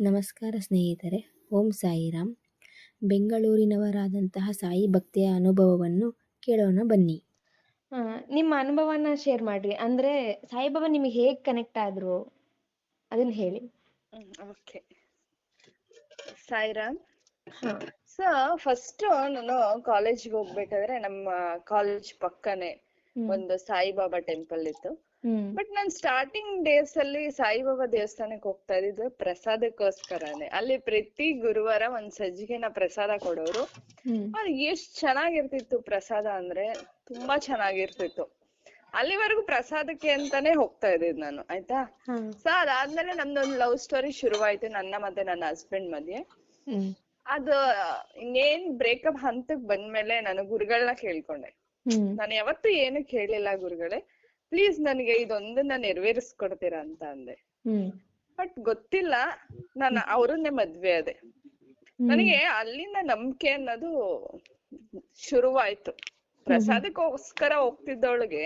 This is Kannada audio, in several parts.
ನಮಸ್ಕಾರ ಸ್ನೇಹಿತರೆ ಓಂ ಸಾಯಿರಾಮ್. ಬೆಂಗಳೂರಿನವರಾದಂತಹ ಸಾಯಿ ಭಕ್ತಿಯ ಅನುಭವವನ್ನು ಕೇಳೋಣ ಬನ್ನಿ. ನಿಮ್ಮ ಅನುಭವನ ಶೇರ್ ಮಾಡ್ರಿ. ಅಂದ್ರೆ ಸಾಯಿಬಾಬಾ ನಿಮಗೆ ಹೇಗೆ ಕನೆಕ್ಟ್ ಆದ್ರು? ಅದನ್ನ ಹೇಳಿ. ಓಕೆ ಸಾಯಿರಾಮ್. ಹಾ. ಸೊ ಫಸ್ಟ್ ನಾನು ಕಾಲೇಜ್ಗೆ ಹೋಗ್ಬೇಕಾದ್ರೆ ನಮ್ಮ ಕಾಲೇಜ್ ಪಕ್ಕನೆ. ಒಂದು ಸಾಯಿಬಾಬಾ ಟೆಂಪಲ್ ಇತ್ತು. ಬಟ್ ನಾನ್ ಸ್ಟಾರ್ಟಿಂಗ್ ಡೇಸ್ ಅಲ್ಲಿ ಸಾಯಿಬಾಬಾ ದೇವಸ್ಥಾನಕ್ಕೆ ಹೋಗ್ತಾ ಇದ್ದಿದ್ದು ಪ್ರಸಾದಕ್ಕೋಸ್ಕರನೇ. ಅಲ್ಲಿ ಪ್ರತಿ ಗುರುವಾರ ಒಂದ್ ಸಜ್ಜಿಗೆನ ಪ್ರಸಾದ ಕೊಡೋರು. ಅದ್ ಎಷ್ಟ್ ಚೆನ್ನಾಗಿರ್ತಿತ್ತು ಪ್ರಸಾದ ಅಂದ್ರೆ ತುಂಬಾ ಚೆನ್ನಾಗಿರ್ತಿತ್ತು. ಅಲ್ಲಿವರೆಗೂ ಪ್ರಸಾದಕ್ಕೆ ಅಂತಾನೆ ಹೋಗ್ತಾ ಇದ್ದಿದ್ ನಾನು ಆಯ್ತಾ? ಸೊ ಅದಾದ್ಮೇಲೆ ನಮ್ದೊಂದು ಲವ್ ಸ್ಟೋರಿ ಶುರುವಾಯ್ತು ನನ್ನ ಮತ್ತೆ ನನ್ನ ಹಸ್ಬೆಂಡ್ ಮಧ್ಯೆ. ಅದು ಇನ್ನೇನ್ ಬ್ರೇಕಪ್ ಹಂತಕ್ ಬಂದ್ಮೇಲೆ ನಾನು ಗುರುಗಳನ್ನ ಕೇಳ್ಕೊಂಡೆ. ನಾನು ಯಾವತ್ತೂ ಏನು ಕೇಳಿಲ್ಲ ಗುರುಗಳೇ. ಪ್ಲೀಸ್ ನನಗೆ ಇದೊಂದನ್ನ ನೆರವೇರಿಸ್ಕೊಡ್ತೀರಾ ಅಂತ ಅಂದೆ. ಬಟ್ ಗೊತ್ತಿಲ್ಲ ನಾನು ಅವರನ್ನೇ ಮದ್ವೆ ಅದೆ ನನಗೆ ಅಲ್ಲಿಂದ ನಂಬಿಕೆ ಅನ್ನೋದು ಶುರುವಾಯ್ತು. ಪ್ರಸಾದಕ್ಕೋಸ್ಕರ ಹೋಗ್ತಿದ್ದವಳಿಗೆ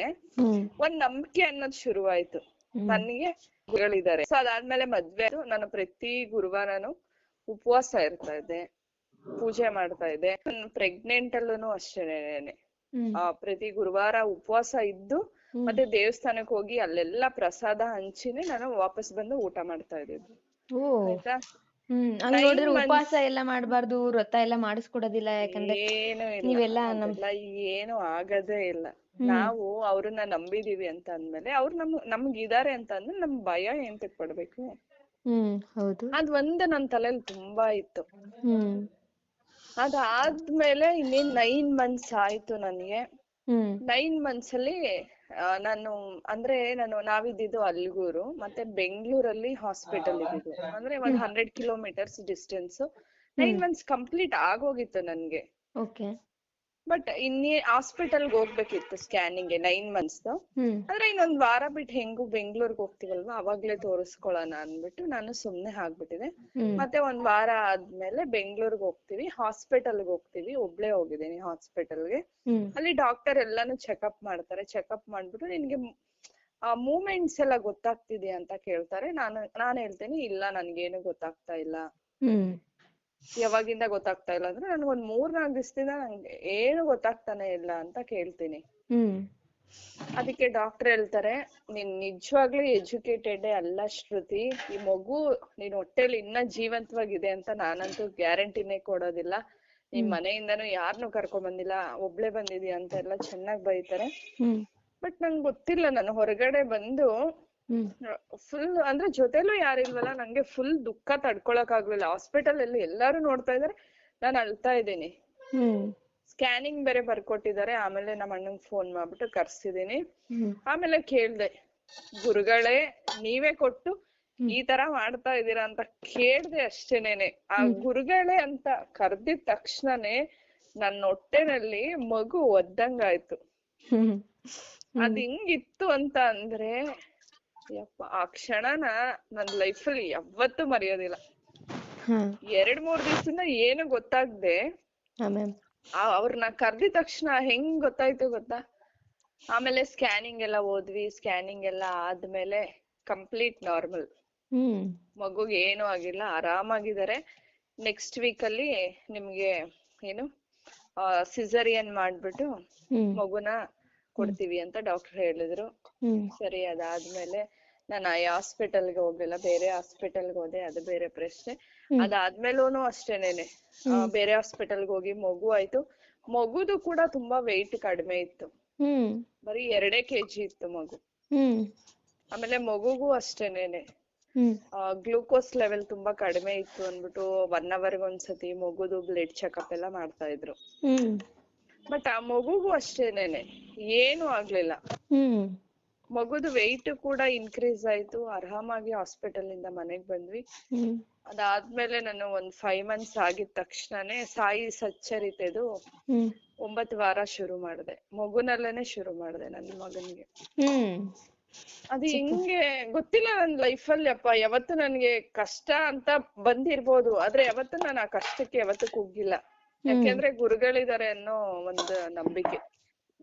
ಒಂದ್ ನಂಬಿಕೆ ಅನ್ನೋದು ಶುರುವಾಯ್ತು. ನನಗೆ ಗುರುಗಳಿದ್ದಾರೆ. ಸೊ ಅದಾದ್ಮೇಲೆ ಮದ್ವೆ. ನಾನು ಪ್ರತಿ ಗುರುವಾರನು ಉಪವಾಸ ಇರ್ತಾ ಇದ್ದೆ. ಪೂಜೆ ಮಾಡ್ತಾ ಇದ್ದೆ. ಪ್ರೆಗ್ನೆಂಟ್ ಅಲ್ಲೂ ಅಷ್ಟೇನೆ. ಆ ಪ್ರತಿ ಗುರುವಾರ ಉಪವಾಸ ಇದ್ದು ಮತ್ತೆ ದೇವಸ್ಥಾನಕ್ಕೆ ಹೋಗಿ ಅಲ್ಲೆಲ್ಲ ಪ್ರಸಾದ ಹಂಚಿನೇ ನಾನು ವಾಪಸ್ ಬಂದು ಊಟ ಮಾಡ್ತಾ ಇದ್ದಿದ್ದು ಆಯ್ತಾ? ಹ್ಮ್ ಹಂಗ್ ನೋಡಿದ್ರೆ ಉಪವಾಸ ಎಲ್ಲ ಮಾಡ್ಬಾರ್ದು ವ್ರತ ಎಲ್ಲ ಮಾಡಿಸ್ಕೊಡೋದಿಲ್ಲ ಯಾಕಂದ್ರೆ ಏನು ಇಲ್ಲ ನೀವೆಲ್ಲ ನಮ್ ಅದೆಲ್ಲ ಏನು ಆಗದೇ ಇಲ್ಲ. ನಾವು ಅವ್ರನ್ನ ನಂಬಿದೀವಿ ಅಂತ ಅಂದ್ಮೇಲೆ ಅವ್ರು ನಮ್ ನಮ್ಗ್ ಇದಾರೆ ಅಂತ ಅಂದ್ರೆ ನಮ್ ಭಯ ಎಂತಕ್ ಪಡ್ಬೇಕು ಹ್ಮ್ ಹೌದು. ಅದ್ ಒಂದ್ ನನ್ ತಲೆಯಲ್ಲಿ ತುಂಬಾ ಇತ್ತು. ಹ್ಮ್. ಅದಾದ್ಮೇಲೆ ಇನ್ನೇನ್ ನೈನ್ ಮಂತ್ಸ್ ಆಯ್ತು ನನ್ಗೆ. ಹ್ಮ್. ನೈನ್ ಮಂತ್ಸ್ ಅಲ್ಲಿ ಆ, ನಾನು ಅಂದ್ರೆ ನಾನು ನಾವಿದ್ದಿದ್ದು ಅಲ್ಗೂರು ಮತ್ತೆ ಬೆಂಗಳೂರಲ್ಲಿ ಹಾಸ್ಪಿಟಲ್ ಇದ್ದಿದ್ದು. ಅಂದ್ರೆ ಒಂದ್ hundred kilometres distance nine months complete ಆಗೋಗಿತ್ತು ನನ್ಗೆ. ಓಕೆ ಬಟ್ ಇನ್ನೇ ಹಾಸ್ಪಿಟಲ್ಗೆ ಹೋಗ್ಬೇಕಿತ್ತು ಸ್ಕ್ಯಾನಿಂಗ್ ನೈನ್ ಮಂತ್ಸ್ ಆದ್ರೆ ಇನ್ನೊಂದ್ ವಾರ ಬಿಟ್ಟು ಹೆಂಗು ಬೆಂಗ್ಳೂರ್ಗ್ ಹೋಗ್ತೀವಲ್ವಾ ಅವಾಗ್ಲೇ ತೋರಿಸ್ಕೊಳ್ಳೋಣ ಅನ್ಬಿಟ್ಟು ನಾನು ಸುಮ್ನೆ ಆಗ್ಬಿಟ್ಟಿದೆ. ಮತ್ತೆ ಒಂದ್ ವಾರ ಆದ್ಮೇಲೆ ಬೆಂಗ್ಳೂರ್ಗ್ ಹೋಗ್ತೀವಿ ಹಾಸ್ಪಿಟಲ್ಗೆ ಹೋಗ್ತೀವಿ ಒಬ್ಳೆ ಹೋಗಿದ್ದೀನಿ ಹಾಸ್ಪಿಟಲ್ಗೆ ಅಲ್ಲಿ ಡಾಕ್ಟರ್ ಎಲ್ಲಾನು ಚೆಕಪ್ ಮಾಡ್ತಾರೆ ಚೆಕಪ್ ಮಾಡ್ಬಿಟ್ಟು ನಿನ್ಗೆ ಆ ಮೂಮೆಂಟ್ಸ್ ಎಲ್ಲ ಗೊತ್ತಾಗ್ತಿದ್ಯಾ ಅಂತ ಕೇಳ್ತಾರೆ. ನಾನು ನಾನ್ ಹೇಳ್ತೀನಿ ಇಲ್ಲ ನನ್ಗೇನು ಗೊತ್ತಾಗ್ತಾ ಇಲ್ಲ. ಯಾವಾಗಿಂದ ಗೊತ್ತಾಗ್ತಾ ಇಲ್ಲ ಅಂದ್ರೆ ನನ್ಗೊಂದ್ ಮೂರ್ ನಾಲ್ಕು ದಿವಸದಿಂದ ನಂಗೆ ಏನು ಗೊತ್ತಾಗ್ತಾನೆ ಇಲ್ಲ ಅಂತ ಕೇಳ್ತೀನಿ. ಅದಿಕ್ಕೆ ಡಾಕ್ಟರ್ ಹೇಳ್ತಾರೆ ನೀನ್ ನಿಜವಾಗ್ಲೂ ಎಜುಕೇಟೆಡ್ ಅಲ್ಲ ಶ್ರುತಿ ಈ ಮಗು ನಿನ್ ಹೊಟ್ಟೆಲಿ ಇನ್ನ ಜೀವಂತವಾಗಿದೆ ಅಂತ ನಾನಂತೂ ಗ್ಯಾರಂಟಿನೇ ಕೊಡೋದಿಲ್ಲ. ನಿಮ್ ಮನೆಯಿಂದನು ಯಾರನ್ನು ಕರ್ಕೊಂಡ್ ಬಂದಿಲ್ಲ ಒಬ್ಳೆ ಬಂದಿದ್ಯಾ ಅಂತ ಎಲ್ಲ ಚೆನ್ನಾಗ್ ಬೈತಾರೆ. ಬಟ್ ನಂಗೆ ಗೊತ್ತಿಲ್ಲ ನಾನು ಹೊರಗಡೆ ಬಂದು ಫುಲ್ ಅಂದ್ರೆ ಜೊತೆಲೂ ಯಾರಿಲ್ವಲ್ಲ ನಂಗೆ ಫುಲ್ ದುಃಖ ತಡ್ಕೊಳಕ್ ಆಗ್ಲಿಲ್ಲ ಹಾಸ್ಪಿಟಲ್ ಅಲ್ಲಿ ಎಲ್ಲಾರು ನೋಡ್ತಾ ಇದಾರೆ ನಾನ್ ಅಳ್ತಾ ಇದ್ದೀನಿ. ಸ್ಕ್ಯಾನಿಂಗ್ ಬೇರೆ ಬರ್ಕೊಟ್ಟಿದ್ದಾರೆ ಆಮೇಲೆ ನಮ್ಮ ಅಣ್ಣಂಗ್ ಫೋನ್ ಮಾಡ್ಬಿಟ್ಟು ಕರ್ಸಿದೀನಿ ಆಮೇಲೆ ಕೇಳ್ದೆ ಗುರುಗಳೇ ನೀವೇ ಕೊಟ್ಟು ಈ ತರ ಮಾಡ್ತಾ ಇದೀರಾ ಅಂತ ಕೇಳ್ದೆ ಅಷ್ಟೇನೆ ಆ ಗುರುಗಳೇ ಅಂತ ಕರ್ದಿದ್ ತಕ್ಷಣನೇ ನನ್ನ ಹೊಟ್ಟೆನಲ್ಲಿ ಮಗು ಒದ್ದಂಗಾಯ್ತು. ಅದ್ ಹಿಂಗಿತ್ತು ಅಂತ ಅಂದ್ರೆ ಯಪ್ಪ ಆ ಕ್ಷಣನ ನನ್ ಲೈಫಲ್ಲಿ ಯಾವತ್ತೂ ಮರೆಯೋದಿಲ್ಲ. ಎರಡ್ ಮೂರ್ ದಿವ್ಸದಿಂದ ಏನು ಗೊತ್ತಾಗ್ದೆ ಅವ್ರನ್ನ ಕರ್ದಿದ ತಕ್ಷಣ ಹೆಂಗ್ ಗೊತ್ತಾಯ್ತು ಗೊತ್ತಾ? ಆಮೇಲೆ ಸ್ಕ್ಯಾನಿಂಗ್ ಎಲ್ಲ ಹೋದ್ವಿ ಸ್ಕ್ಯಾನಿಂಗ್ ಎಲ್ಲ ಆದ್ಮೇಲೆ ಕಂಪ್ಲೀಟ್ ನಾರ್ಮಲ್ ಹ್ಮ್. ಮಗುಗೆ ಏನು ಆಗಿಲ್ಲ ಆರಾಮಾಗಿದ್ದಾರೆ ನೆಕ್ಸ್ಟ್ ವೀಕ್ ಅಲ್ಲಿ ನಿಮ್ಗೆ ಏನು ಸಿಸರಿಯನ್ ಮಾಡ್ಬಿಟ್ಟು ಮಗುನ ಕೊಡ್ತೀವಿ ಅಂತ ಡಾಕ್ಟರ್ ಹೇಳಿದ್ರು. ಸರಿ ಅದಾದ್ಮೇಲೆ ನಾನು ಆ ಹಾಸ್ಪಿಟಲ್ಗೆ ಹೋಗ್ಲಿಲ್ಲ. ಬೇರೆ ಹಾಸ್ಪಿಟಲ್ಗೆ ಹೋದೆ. ಅದು ಬೇರೆ ಪ್ರಶ್ನೆ. ಅದಾದ್ಮೇಲೂನು ಅಷ್ಟೇನೇನೆ. ಬೇರೆ ಹಾಸ್ಪಿಟಲ್ಗೆ ಹೋಗಿ ಮಗು ಆಯ್ತು. ಮಗುದು ಕೂಡ ತುಂಬಾ weight ಕಡಿಮೆ ಇತ್ತು. ಬರೀ ಎರಡೇ ಕೆಜಿ ಇತ್ತು ಮಗು. ಆಮೇಲೆ ಮಗುಗೂ ಅಷ್ಟೇನೇನೆ. ಗ್ಲೂಕೋಸ್ ಲೆವೆಲ್ ತುಂಬಾ ಕಡಿಮೆ ಇತ್ತು ಅಂದ್ಬಿಟ್ಟು ಒನ್ ಅವರ್ಗೆ ಒಂದ್ಸತಿ ಮಗುದು ಬ್ಲಡ್ ಚೆಕಪ್ ಎಲ್ಲ ಮಾಡ್ತಾ ಇದ್ರು. ಬಟ್ ಆ ಮಗುಗೂ ಅಷ್ಟೇನೇನೆ. ಏನು ಆಗ್ಲಿಲ್ಲ. ಮಗುದು weight ಕೂಡ ಇನ್ಕ್ರೀಸ್ ಆಯ್ತು. ಆರಾಮಾಗಿ ಹಾಸ್ಪಿಟಲ್ ಇಂದ ಮನೆಗ್ ಬಂದ್ವಿ. ಅದಾದ್ಮೇಲೆ ನಾನು ಒಂದ್ ಫೈವ್ ಮಂತ್ಸ್ ಆಗಿದ ತಕ್ಷಣನೇ ಸಾಯಿ ಸಚ್ಚರಿತೆದು ಒಂಬತ್ ವಾರ ಶುರು ಮಾಡಿದೆ. ಮಗುನಲ್ಲೇನೆ ಶುರು ಮಾಡ್ದೆ ನನ್ನ ಮಗನಿಗೆ. ಅದು ಹಿಂಗೆ ಗೊತ್ತಿಲ್ಲ ನನ್ ಲೈಫ್ ಅಲ್ಲಿ ಅಪ್ಪ. ಯಾವತ್ತು ನನ್ಗೆ ಕಷ್ಟ ಅಂತ ಬಂದಿರ್ಬೋದು. ಆದ್ರೆ ಯಾವತ್ತು ನಾನು ಆ ಕಷ್ಟಕ್ಕೆ ಯಾವತ್ತು ಕುಗ್ಗಿಲ್ಲ ಯಾಕೆಂದ್ರೆ ಗುರುಗಳಿದ್ದಾರೆ ಅನ್ನೋ ಒಂದು ನಂಬಿಕೆ.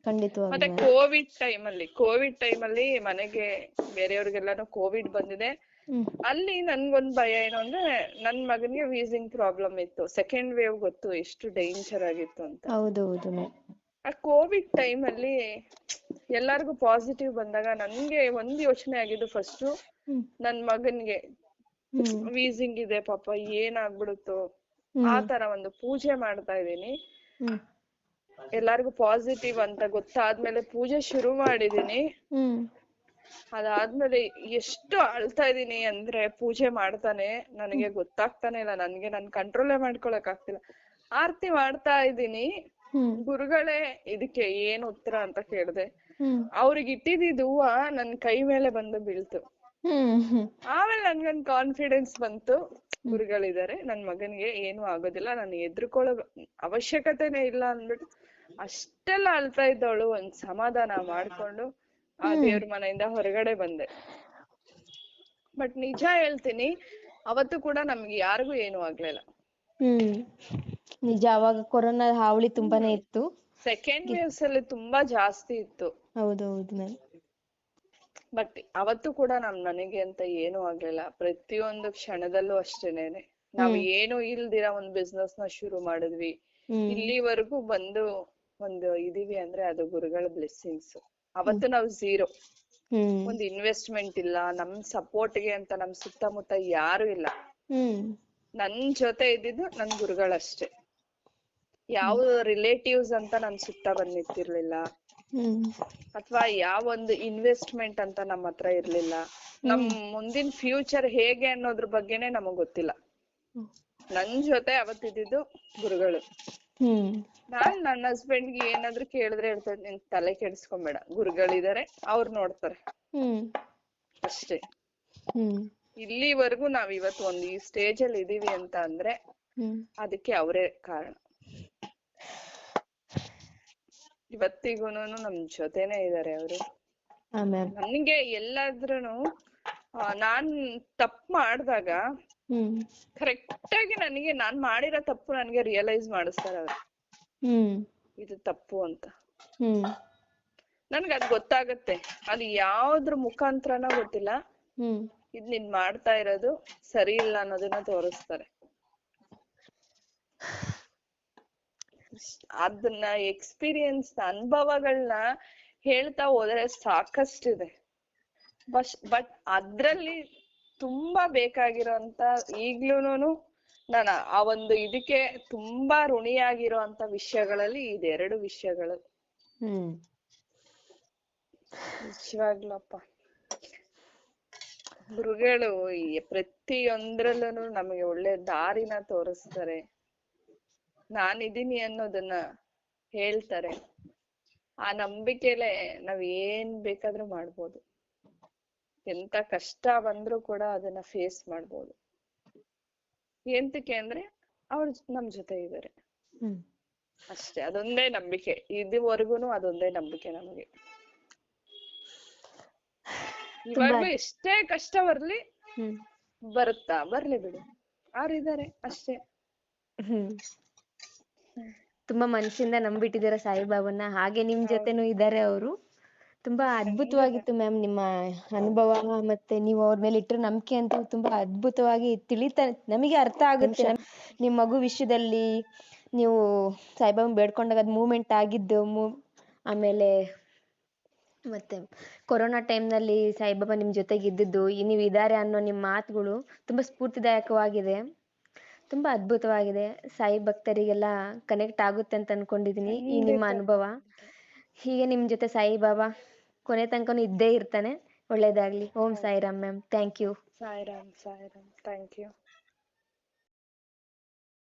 ಖಂಡಿತವಾಗಿ ಮತ್ತೆ ಕೋವಿಡ್ ಟೈಮ್ ಅಲ್ಲಿ ಕೋವಿಡ್ ಟೈಮ್ ಅಲ್ಲಿ ಮನೆಗೆ ಬೇರೆಯವ್ರಿಗೆಲ್ಲಾನು ಕೋವಿಡ್ ಬಂದಿದೆ. ಹ್ಮ್. ಅಲ್ಲಿ ನನ್ಗೊಂದ್ ಭಯ ಏನು ಅಂದ್ರೆ ನನ್ ಮಗನ್ಗೆ ವೀಸಿಂಗ್ ಪ್ರಾಬ್ಲಮ್ ಇತ್ತು. ಸೆಕೆಂಡ್ ವೇವ್ ಗೊತ್ತು ಎಷ್ಟು ಡೇಂಜರ್ ಆಗಿತ್ತು ಅಂತ. ಹೌದು ಹೌದು ಆ ಕೋವಿಡ್ ಟೈಮ್ ಅಲ್ಲಿ ಎಲ್ಲಾರ್ಗು ಪಾಸಿಟಿವ್ ಬಂದಾಗ ನನ್ಗೆ ಒಂದ್ ಯೋಚನೆ ಆಗಿದ್ದು ಫಸ್ಟ್ ಹ್ಮ್. ನನ್ ಮಗನ್ಗೆ ಹ್ಮ್. ವೀಸಿಂಗ್ ಇದೆ ಪಾಪ ಏನಾಗ್ಬಿಡುತ್ತೋ. ಆ ತರ ಒಂದು ಪೂಜೆ ಮಾಡ್ತಾ ಇದೀನಿ ಹ್ಮ್. ಎಲ್ಲಾರ್ಗು ಪಾಸಿಟಿವ್ ಅಂತ ಗೊತ್ತಾದ್ಮೇಲೆ ಪೂಜೆ ಶುರು ಮಾಡಿದೀನಿ. ಹ್ಮ್. ಅದಾದ್ಮೇಲೆ ಎಷ್ಟು ಅಳ್ತಾ ಇದೀನಿ ಅಂದ್ರೆ ಪೂಜೆ ಮಾಡ್ತಾನೆ ನನಗೆ ಗೊತ್ತಾಗ್ತಾನೆ ಇಲ್ಲ ನನ್ಗೆ ನನ್ ಕಂಟ್ರೋಲೇ ಮಾಡ್ಕೊಳಕ್ ಆಗ್ತಿಲ್ಲ ಆರ್ತಿ ಮಾಡ್ತಾ ಇದೀನಿ. ಗುರುಗಳೇ ಇದಕ್ಕೆ ಏನ್ ಉತ್ತರ ಅಂತ ಕೇಳ್ದೆ. ಅವ್ರಿಗೆ ಇಟ್ಟಿದ್ದಿದ್ ಹೂವ ನನ್ ಕೈ ಮೇಲೆ ಬಂದು ಬೀಳ್ತು. ಆಮೇಲೆ ನನ್ಗೊಂದ್ ಕಾನ್ಫಿಡೆನ್ಸ್ ಬಂತು. ಗುರುಗಳಿದಾರೆ ನನ್ ಮಗನ್ಗೆ ಏನು ಆಗೋದಿಲ್ಲ. ನಾನು ಎದ್ರುಕೊಳ್ಳೋ ಅವಶ್ಯಕತೆನೇ ಇಲ್ಲ ಅಂದ್ಬಿಟ್ಟು ಅಷ್ಟೆಲ್ಲ ಅಳ್ತಾ ಇದ್ದವಳು. ಒಂದ್ ಸಮಾಧಾನ ಮಾಡ್ಕೊಂಡು ಆ ದೇವ್ರ ಮನೆಯಿಂದ ಹೊರಗಡೆ ಬಂದೆ. ಬಟ್ ನಿಜ ಹೇಳ್ತೀನಿ ಅವತ್ತು ಕೂಡ ನಮ್ಗೆ ಯಾರಿಗೂ ಏನು ಆಗ್ಲಿಲ್ಲ. ಹ್ಮ್. ನಿಜ ಅವಾಗ ಕೊರೋನಾ ಹಾವಳಿ ತುಂಬಾನೇ ಇತ್ತು. ಸೆಕೆಂಡ್ ವೇವ್ಸ್ ಅಲ್ಲಿ ತುಂಬಾ ಜಾಸ್ತಿ ಇತ್ತು. ಹೌದು ಹೌದು ಮ್ಯಾಮ್. ಬಟ್ ಅವತ್ತು ಕೂಡ ನಮ್ ನನಗೆ ಅಂತ ಏನು ಆಗ್ಲಿಲ್ಲ. ಪ್ರತಿಯೊಂದು ಕ್ಷಣದಲ್ಲೂ ಅಷ್ಟೇನೆ. ನಾವ್ ಏನು ಇಲ್ದಿರ ಒಂದ್ ಬಿಸ್ನೆಸ್ನ ಶುರು ಮಾಡಿದ್ವಿ. ಇಲ್ಲಿವರೆಗೂ ಬಂದು ಒಂದು ಇದೀವಿ ಅಂದ್ರೆ ಅದು ಗುರುಗಳ ಬ್ಲೆಸ್ಸಿಂಗ್ಸ್ ಅವತ್ತು ನಾವು ಝೀರೋ ಒಂದು ಇನ್ವೆಸ್ಟ್ಮೆಂಟ್ ಇಲ್ಲ. ನಮ್ support ಗೆ ಅಂತ ನಮ್ ಸುತ್ತಮುತ್ತ ಯಾರು ಇಲ್ಲ. ನನ್ ಜೊತೆ ಇದ್ದಿದ್ದು ನನ್ ಗುರುಗಳಷ್ಟೇ. ಯಾವ ರಿಲೇಟಿವ್ಸ್ ಅಂತ ನನ್ ಸುತ್ತ ಬಂದ್ ನಿಂತಿರ್ಲಿಲ್ಲ ಹ್ಮ್. ಯಾವ ಒಂದ್ ಇನ್ವೆಸ್ಟ್ಮೆಂಟ್ ಅಂತ ನಮ್ಮ ಹತ್ರ ಇರ್ಲಿಲ್ಲ. ನಮ್ ಮುಂದಿನ ಫ್ಯೂಚರ್ ಹೇಗೆ ಅನ್ನೋದ್ರ ಬಗ್ಗೆನೆ ನಮಗ್ ಗೊತ್ತಿಲ್ಲ. ನನ್ ಜೊತೆ ಅವತ್ತಿದ್ದು ಗುರುಗಳು. ನಾನ್ ನನ್ನ ಹಸ್ಬೆಂಡ್ಗೆ ಏನಾದ್ರು ಕೇಳಿದ್ರೆ ಹೇಳ್ತಾರೆ ನಿನ್ ತಲೆ ಕೆಡಿಸ್ಕೊಂಬೇಡ. ಗುರುಗಳಿದಾರೆ ಅವ್ರು ನೋಡ್ತಾರೆ. ಅಷ್ಟೇ. ಇಲ್ಲಿವರೆಗೂ ನಾವ್ ಇವತ್ತು ಒಂದ್ ಈ ಸ್ಟೇಜ್ ಅಲ್ಲಿ ಇದೀವಿ ಅಂತ ಅಂದ್ರೆ ಅದಕ್ಕೆ ಅವರೇ ಕಾರಣ. ಇವತ್ತಿಗೂನು ನಮ್ ಜೊತೆನೆ ಇದಾರೆ ಅವರು. ನನ್ಗೆ ಎಲ್ಲಾದ್ರೂನು ಆ, ನಾನ್ ತಪ್ಪು ಮಾಡ್ದಾಗ ಹ್ಮ್. ಕರೆಕ್ಟ್ ಆಗಿ ನನಗೆ ನಾನ್ ಮಾಡಿರೋ ತಪ್ಪು ನನ್ಗೆ ರಿಯಲೈಸ್ ಮಾಡಿಸ್ತಾರೆ ಅವ್ರು. ಹ್ಮ್. ಇದು ತಪ್ಪು ಅಂತ. ಹ್ಮ್. ನನ್ಗೆ ಅದ್ ಗೊತ್ತಾಗತ್ತೆ. ಅದು ಯಾವ್ದ್ರ ಮುಖಾಂತರನ ಗೊತ್ತಿಲ್ಲ. ಹ್ಮ್. ಇದ್ ನೀನ್ ಮಾಡ್ತಾ ಇರೋದು ಸರಿ ಇಲ್ಲ ಅನ್ನೋದನ್ನ ತೋರಿಸ್ತಾರೆ. ಅದನ್ನ ಎಕ್ಸ್ಪೀರಿಯನ್ಸ್ ಅನುಭವಗಳನ್ನ ಹೇಳ್ತಾ ಹೋದ್ರೆ ಸಾಕಷ್ಟಿದೆ. ಬಸ್ ಬಟ್ ಅದ್ರಲ್ಲಿ ತುಂಬಾ ಬೇಕಾಗಿರೋಂತ ಈಗ್ಲೂನು ನಾನು ಆ ಒಂದು ಇದಕ್ಕೆ ತುಂಬಾ ಋಣಿಯಾಗಿರೋಂತ ವಿಷಯಗಳಲ್ಲಿ ಇದೆರಡು ವಿಷಯಗಳು. ಹ್ಮ್. ನಿಜವಾಗ್ಲಪ್ಪ. ಗುರುಗಳು ಪ್ರತಿಯೊಂದ್ರಲ್ಲೂ ನಮಗೆ ಒಳ್ಳೆ ದಾರಿನ ತೋರಿಸ್ತಾರೆ. ನಾನಿದೀನಿ ಅನ್ನೋದನ್ನ ಹೇಳ್ತಾರೆ. ಆ ನಂಬಿಕೆಲೆ ನಾವ್ ಏನ್ ಬೇಕಾದ್ರೂ ಮಾಡ್ಬೋದು. ಎಂತ ಕಷ್ಟ ಬಂದ್ರೂ ಕೂಡ ಅದನ್ನ ಫೇಸ್ ಮಾಡ್ಬೋದು. ಎಂತಕ್ಕೆ ಅಂದ್ರೆ ಅವ್ರು ನಮ್ ಜೊತೆ ಇದಾರೆ. ಅಷ್ಟೇ ಅದೊಂದೇ ನಂಬಿಕೆ. ಇದುವರೆಗೂನು ಅದೊಂದೇ ನಂಬಿಕೆ ನಮ್ಗೆ. ಇವಾಗ್ಲೂ ಎಷ್ಟೇ ಕಷ್ಟ ಬರ್ಲಿ ಹ್ಮ್. ಬರುತ್ತಾ? ಬರ್ಲಿ ಬಿಡು. ಅವ್ರಿದಾರೆ ಅಷ್ಟೇ. ಹ್ಮ್. ತುಂಬಾ ಮನಸ್ಸಿಂದ ನಂಬಿಟ್ಟಿದ್ದೀರಾ ಸಾಯಿಬಾಬಾನ. ಹಾಗೆ ನಿಮ್ ಜೊತೆನೂ ಇದ್ದಾರೆ ಅವರು. ತುಂಬಾ ಅದ್ಭುತವಾಗಿತ್ತು ಮ್ಯಾಮ್ ನಿಮ್ಮ ಅನುಭವ ಮತ್ತೆ ನೀವು ಅವ್ರ ಮೇಲೆ ಇಟ್ಟಿರೋ ನಂಬಿಕೆ ಅಂತ ತುಂಬಾ ಅದ್ಭುತವಾಗಿ ತಿಳಿತಾ ನಮಗೆ ಅರ್ಥ ಆಗುತ್ತೆ ನಮ್- ಮಗು ವಿಷಯದಲ್ಲಿ ನೀವು ಸಾಯಿಬಾಬಾ ಬೇಡ್ಕೊಂಡಾಗ ಅದ್ ಮೂಮೆಂಟ್ ಆಗಿದ್ದು ಮೂ- ಆಮೇಲೆ ಮತ್ತೆ ಕೊರೋನಾ ಟೈಮ್ನಲ್ಲಿ ಸಾಯಿಬಾಬಾ ನಿಮ್ ಜೊತೆಗೆ ಇದ್ದಿದ್ದು ನೀವು ಇದ್ದಾರೆ ಅನ್ನೋ ನಿಮ್ಮ ಮಾತುಗಳು ತುಂಬಾ ಸ್ಫೂರ್ತಿದಾಯಕವಾಗಿದೆ. ತುಂಬಾ ಅದ್ಭುತವಾಗಿದೆ. ಸಾಯಿ ಭಕ್ತರಿಗೆಲ್ಲ ಕನೆಕ್ಟ್ ಆಗುತ್ತೆ ಅಂತ ಅನ್ಕೊಂಡಿದೀನಿ ಈ ನಿಮ್ಮ ಅನುಭವ. ಹೀಗೆ ನಿಮ್ ಜೊತೆ ಸಾಯಿ ಬಾಬಾ ಕೊನೆ ತನಕ ಇದ್ದೇ ಇರ್ತಾನೆ. ಒಳ್ಳೇದಾಗ್ಲಿ. Om Sairam ma'am. Thank you. Sairam Sairam. Thank you.